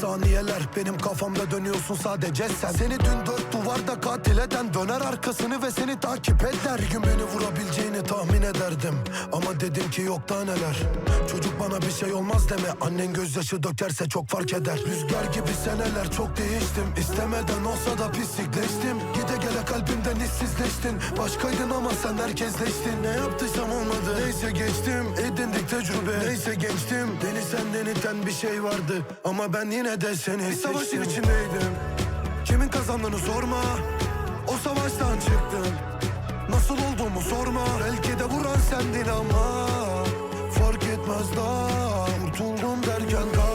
saniyeler. Benim kafamda dönüyorsun sadece sen. Seni dün dört duvarda katil eden Döner arkasını ve seni takip eder. Gün beni vurabileceğini tahmin ederdim. Ama dedim ki yok daha neler Çocuk bana bir şey olmaz deme. Annen gözyaşı dökerse çok fark eder. Rüzgar gibi seneler çok değiştim. İstemeden olsa da pislikleştim. Gide gele kalbimden hissizleştin Başkaydın ama sen herkesleştin. Ne yaptıysam olmadı. Neyse geçtim. Edindik tecrübe. Neyse geçtim Beni bir şey vardı. Ama ben yine de seni Bir savaşın içindeydim. Kimin kazandığını sorma. O savaştan çıktım. Nasıl olduğumu sorma. Belki de vuran sendin ama Fark etmez daha. Kurtuldum derken kayboldum